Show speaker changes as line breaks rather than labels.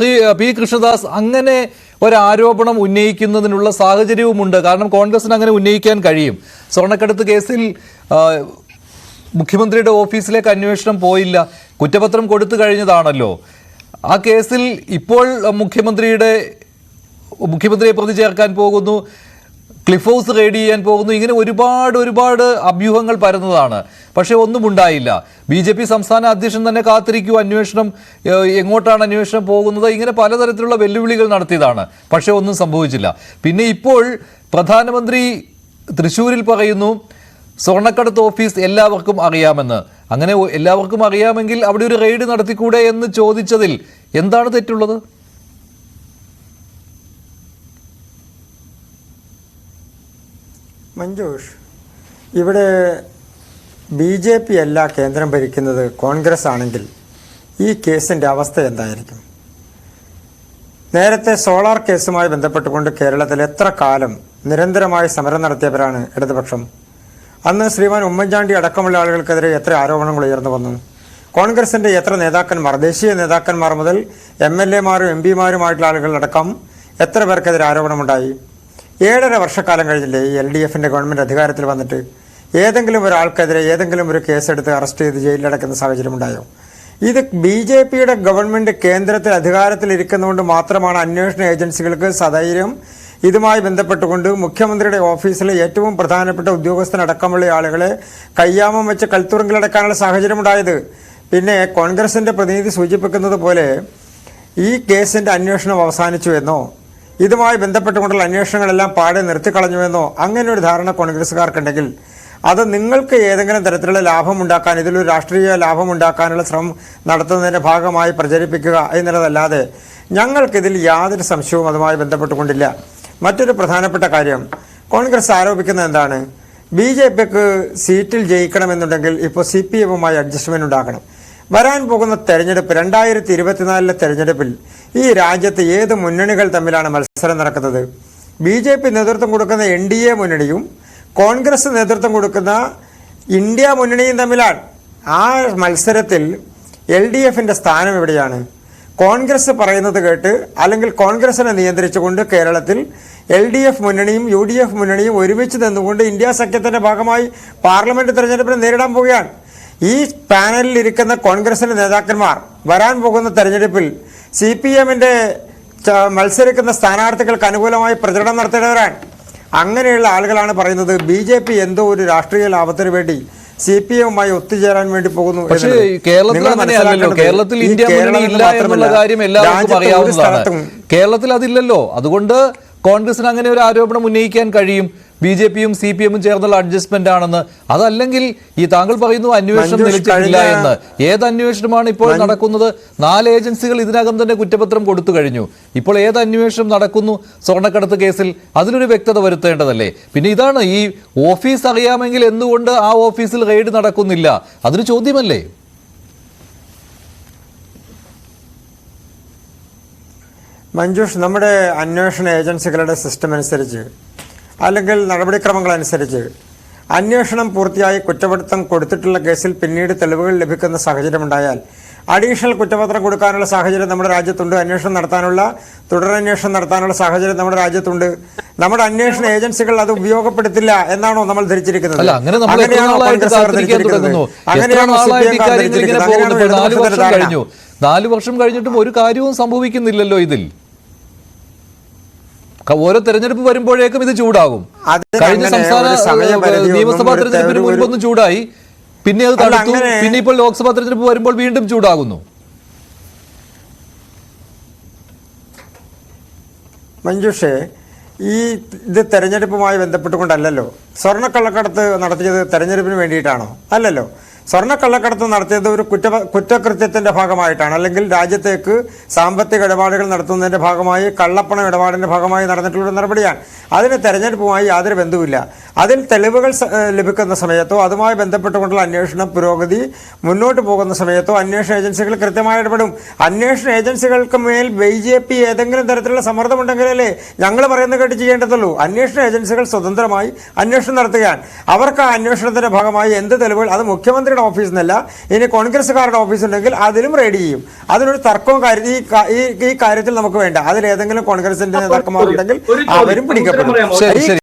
Shri P Krishnadas അങ്ങനെ ഒരാരോപണം ഉന്നയിക്കുന്നതിനുള്ള സാഹചര്യവുമുണ്ട്. കാരണം കോൺഗ്രസിന് അങ്ങനെ ഉന്നയിക്കാൻ കഴിയും. സ്വർണക്കടത്ത് കേസിൽ മുഖ്യമന്ത്രിയുടെ ഓഫീസിലേക്ക് അന്വേഷണം പോയില്ല. കുറ്റപത്രം കൊടുത്തു കഴിഞ്ഞതാണല്ലോ. ആ കേസിൽ ഇപ്പോൾ മുഖ്യമന്ത്രിയുടെ മുഖ്യമന്ത്രിയെ പ്രതി ചേർക്കാൻ പോകുന്നു. ക്ലിഫ് ഹൗസ് റെയ്ഡ് ചെയ്യാൻ പോകുന്നു. ഇങ്ങനെ ഒരുപാട് ഒരുപാട് അഭ്യൂഹങ്ങൾ പരന്നതാണ്. പക്ഷേ ഒന്നും ഉണ്ടായില്ല. ബി ജെ പി സംസ്ഥാന അധ്യക്ഷൻ തന്നെ കാത്തിരിക്കൂ. അന്വേഷണം എങ്ങോട്ടാണ് അന്വേഷണം പോകുന്നത്? ഇങ്ങനെ പലതരത്തിലുള്ള വെല്ലുവിളികൾ നടത്തിയതാണ്. പക്ഷേ ഒന്നും സംഭവിച്ചില്ല. പിന്നെ ഇപ്പോൾ പ്രധാനമന്ത്രി തൃശ്ശൂരിൽ പറയുന്നു സ്വർണക്കടത്ത് ഓഫീസ് എല്ലാവർക്കും അറിയാമെന്ന്. അങ്ങനെ എല്ലാവർക്കും അറിയാമെങ്കിൽ അവിടെ ഒരു റെയ്ഡ് നടത്തിക്കൂടെ എന്ന് ചോദിച്ചതിൽ എന്താണ് തെറ്റുള്ളത്?
മഞ്ജുഷ് ഇവിടെ ബി ജെ പി അല്ല കേന്ദ്രം ഭരിക്കുന്നത് കോൺഗ്രസ് ആണെങ്കിൽ ഈ കേസിന്റെ അവസ്ഥ എന്തായിരിക്കും? നേരത്തെ സോളാർ കേസുമായി ബന്ധപ്പെട്ടുകൊണ്ട് കേരളത്തിൽ എത്ര കാലം നിരന്തരമായി സമരം നടത്തിയവരാണ് ഇടതുപക്ഷം? അന്ന് ശ്രീമാൻ ഉമ്മൻചാണ്ടി അടക്കമുള്ള ആളുകൾക്കെതിരെ എത്ര ആരോപണങ്ങൾ ഉയർന്നു വന്നു? കോൺഗ്രസിന്റെ എത്ര നേതാക്കന്മാർ ദേശീയ നേതാക്കന്മാർ മുതൽ എം എൽ എമാരും എം പിമാരുമായിട്ടുള്ള ആളുകളടക്കം എത്ര പേർക്കെതിരെ ആരോപണമുണ്ടായി? ഏഴര വർഷക്കാലം കഴിഞ്ഞില്ലേ ഈ എൽ ഡി എഫിന്റെ ഗവൺമെന്റ് അധികാരത്തിൽ വന്നിട്ട്? ഏതെങ്കിലും ഒരാൾക്കെതിരെ ഏതെങ്കിലും ഒരു കേസെടുത്ത് അറസ്റ്റ് ചെയ്ത് ജയിലിലടക്കുന്ന സാഹചര്യം ഉണ്ടായോ ഇത് ബി ജെ പിയുടെ ഗവൺമെന്റ് കേന്ദ്രത്തിൽ അധികാരത്തിലിരിക്കുന്നതുകൊണ്ട് മാത്രമാണ് അന്വേഷണ ഏജൻസികൾക്ക് സധൈര്യം. ഇതുമായി ബന്ധപ്പെട്ടുകൊണ്ട് മുഖ്യമന്ത്രിയുടെ ഓഫീസിലെ ഏറ്റവും പ്രധാനപ്പെട്ട ഉദ്യോഗസ്ഥനടക്കമുള്ള ആളുകളെ കയ്യാമം വെച്ച് കൽത്തുറങ്കിലടക്കാനുള്ള സാഹചര്യം ഉണ്ടായത് പിന്നെ കോൺഗ്രസിന്റെ പ്രതിനിധി സൂചിപ്പിക്കുന്നത് പോലെ ഈ കേസിന്റെ അന്വേഷണം അവസാനിച്ചു എന്നോ ഇതുമായി ബന്ധപ്പെട്ടുകൊണ്ടുള്ള അന്വേഷണങ്ങളെല്ലാം പാടെ നിർത്തിക്കളഞ്ഞുവെന്നോ അങ്ങനെ ഒരു ധാരണ കോൺഗ്രസ്സുകാർക്കുണ്ടെങ്കിൽ അത് നിങ്ങൾക്ക് ഏതെങ്കിലും തരത്തിലുള്ള ലാഭം ഉണ്ടാക്കാൻ ഇതിലൊരു രാഷ്ട്രീയ ലാഭം ഉണ്ടാക്കാനുള്ള ശ്രമം നടത്തുന്നതിന്റെ ഭാഗമായി പ്രചരിപ്പിക്കുക എന്നുള്ളതല്ലാതെ ഞങ്ങൾക്കിതിൽ യാതൊരു സംശയവും അതുമായി ബന്ധപ്പെട്ടുകൊണ്ടില്ല. മറ്റൊരു പ്രധാനപ്പെട്ട കാര്യം കോൺഗ്രസ് ആരോപിക്കുന്നത് എന്താണ്? ബി ജെ പിക്ക് സീറ്റിൽ ജയിക്കണമെന്നുണ്ടെങ്കിൽ ഇപ്പോൾ സി പി എമ്മുമായി ഉണ്ടാക്കണം വരാൻ പോകുന്ന തെരഞ്ഞെടുപ്പ് രണ്ടായിരത്തി ഇരുപത്തിനാലിലെ തെരഞ്ഞെടുപ്പിൽ ഈ രാജ്യത്ത് ഏത് മുന്നണികൾ തമ്മിലാണ് മത്സരം നടക്കുന്നത്? ബി ജെ പി നേതൃത്വം കൊടുക്കുന്ന എൻ ഡി എ മുന്നണിയും കോൺഗ്രസ് നേതൃത്വം കൊടുക്കുന്ന ഇന്ത്യ മുന്നണിയും തമ്മിലാണ്. ആ മത്സരത്തിൽ എൽ ഡി എഫിന്റെ സ്ഥാനം എവിടെയാണ്? കോൺഗ്രസ് പറയുന്നത് കേട്ട് അല്ലെങ്കിൽ കോൺഗ്രസിനെ നിയന്ത്രിച്ചുകൊണ്ട് കേരളത്തിൽ എൽ ഡി എഫ് മുന്നണിയും യു ഡി എഫ് മുന്നണിയും ഒരുമിച്ച് നിന്നുകൊണ്ട് ഇന്ത്യ സഖ്യത്തിന്റെ ഭാഗമായി പാർലമെന്റ് തെരഞ്ഞെടുപ്പിനെ നേരിടാൻ പോവുകയാണ്. ഈ പാനലിൽ ഇരിക്കുന്ന കോൺഗ്രസിന്റെ നേതാക്കന്മാർ വരാൻ പോകുന്ന തെരഞ്ഞെടുപ്പിൽ സി പി എമ്മിന്റെ മത്സരിക്കുന്ന സ്ഥാനാർത്ഥികൾക്ക് അനുകൂലമായി പ്രചരണം നടത്തേണ്ടവരാണ്. അങ്ങനെയുള്ള ആളുകളാണ് പറയുന്നത്. ബി ജെ പി എന്തോ ഒരു രാഷ്ട്രീയ ലാഭത്തിന് വേണ്ടി സി പി എമ്മുമായി ഒത്തുചേരാൻ വേണ്ടി പോകുന്നു
പക്ഷേ കേരളത്തിൽ അങ്ങനെയല്ലല്ലോ. കേരളത്തിൽ ഇന്ത്യ ഇല്ല എന്നുള്ള കാര്യം എല്ലാവർക്കും അറിയാവുന്നതാണ്. കേരളത്തിൽ അതില്ലല്ലോ. അതുകൊണ്ട് കോൺഗ്രസിന് അങ്ങനെ ഒരു ആരോപണം ഉന്നയിക്കാൻ കഴിയും. ബി ജെ പിയും സി പി എമ്മും ചേർന്നുള്ള അഡ്ജസ്റ്റ്മെന്റ് ആണെന്ന്. അതല്ലെങ്കിൽ ഈ താങ്കൾ പറയുന്നു അന്വേഷണം നിലച്ചിട്ടില്ല എന്ന്. ഏത് അന്വേഷണമാണ് ഇപ്പോൾ നടക്കുന്നത്? നാല് ഏജൻസികൾ ഇതിനകം തന്നെ കുറ്റപത്രം കൊടുത്തു കഴിഞ്ഞു. ഇപ്പോൾ ഏത് അന്വേഷണം നടക്കുന്നു? സ്വർണക്കടത്ത് കേസിൽ അതിനൊരു വ്യക്തത വരുത്തേണ്ടതല്ലേ? പിന്നെ ഇതാണ് ഈ ഓഫീസ് അറിയാമെങ്കിൽ എന്തുകൊണ്ട് ആ ഓഫീസിൽ റെയ്ഡ് നടക്കുന്നില്ല? അതൊരു ചോദ്യമല്ലേ?
മഞ്ജുഷ് നമ്മുടെ അന്വേഷണ ഏജൻസികളുടെ സിസ്റ്റം അനുസരിച്ച് അല്ലെങ്കിൽ നടപടിക്രമങ്ങൾ അനുസരിച്ച് അന്വേഷണം പൂർത്തിയായി കുറ്റപത്രം കൊടുത്തിട്ടുള്ള കേസിൽ പിന്നീട് തെളിവുകൾ ലഭിക്കുന്ന സാഹചര്യമുണ്ടായാൽ അഡീഷണൽ കുറ്റപത്രം കൊടുക്കാനുള്ള സാഹചര്യം നമ്മുടെ രാജ്യത്തുണ്ട്. അന്വേഷണം നടത്താനുള്ള തുടരന്വേഷണം നടത്താനുള്ള സാഹചര്യം നമ്മുടെ രാജ്യത്തുണ്ട്. നമ്മുടെ അന്വേഷണ ഏജൻസികൾ അത് ഉപയോഗപ്പെടുത്തില്ല എന്നാണോ നമ്മൾ ധരിച്ചിരിക്കുന്നത്? അങ്ങനെയാണോ ധരിച്ചിരിക്കുന്നത്? അങ്ങനെയാണോ ധരിച്ചിരിക്കുന്നത്?
നാല് വർഷം കഴിഞ്ഞിട്ടും ഒരു കാര്യവും സംഭവിക്കുന്നില്ലല്ലോ ഇതിൽ. ഓരോ തെരഞ്ഞെടുപ്പ് വരുമ്പോഴേക്കും ഇത് ചൂടാകും. കഴിഞ്ഞ സംസ്ഥാന നിയമസഭാ തെരഞ്ഞെടുപ്പിന് മുൻപൊന്നും ചൂടായി. പിന്നെ അത്
തണുത്തു
തടുത്തു. പിന്നെ ഇപ്പോൾ ലോക്സഭാ തെരഞ്ഞെടുപ്പ് വരുമ്പോൾ വീണ്ടും ചൂടാകുന്നു.
മഞ്ജുഷേ ഈ ഇത് തെരഞ്ഞെടുപ്പുമായി ബന്ധപ്പെട്ടുകൊണ്ടല്ലല്ലോ? സ്വർണക്കള്ളക്കടത്ത് നടത്തിയത് തെരഞ്ഞെടുപ്പിന് വേണ്ടിയിട്ടാണോ? അല്ലല്ലോ. സ്വർണക്കള്ളക്കടത്ത് നടത്തിയത് ഒരു കുറ്റ കുറ്റകൃത്യത്തിന്റെ ഭാഗമായിട്ടാണ്. അല്ലെങ്കിൽ രാജ്യത്തേക്ക് സാമ്പത്തിക ഇടപാടുകൾ നടത്തുന്നതിന്റെ ഭാഗമായി കള്ളപ്പണം ഇടപാടിന്റെ ഭാഗമായി നടന്നിട്ടുള്ള നടപടിയാണ്. അതിന് തെരഞ്ഞെടുപ്പുമായി യാതൊരു ബന്ധവുമില്ല. അതിൽ തെളിവുകൾ ലഭിക്കുന്ന സമയത്തോ അതുമായി ബന്ധപ്പെട്ടുകൊണ്ടുള്ള അന്വേഷണ പുരോഗതി മുന്നോട്ട് പോകുന്ന സമയത്തോ അന്വേഷണ ഏജൻസികൾ കൃത്യമായി ഇടപെടും. അന്വേഷണ ഏജൻസികൾക്ക് മേൽ ബി ജെ പി ഏതെങ്കിലും തരത്തിലുള്ള സമ്മർദ്ദമുണ്ടെങ്കിലല്ലേ ഞങ്ങൾ പറയുന്നത് കേട്ട് ചെയ്യേണ്ടതുള്ളൂ. അന്വേഷണ ഏജൻസികൾ സ്വതന്ത്രമായി അന്വേഷണം നടത്തുകയാണ്. അവർക്ക് ആ അന്വേഷണത്തിന്റെ ഭാഗമായി എന്ത് തെളിവുകൾ അത് മുഖ്യമന്ത്രി മുഖ്യമന്ത്രിയുടെ ഓഫീസ് എന്നല്ല ഇനി കോൺഗ്രസ്സുകാരുടെ ഓഫീസ് ഉണ്ടെങ്കിൽ അതിലും റെഡി ചെയ്യും. അതിനൊരു തർക്കവും കാര്യം ഈ ഈ കാര്യത്തിൽ നമുക്ക് വേണ്ട. അതിൽ ഏതെങ്കിലും കോൺഗ്രസിന്റെ നേതാക്കന്മാരുണ്ടെങ്കിൽ. അവരും പിടിക്കപ്പെടും.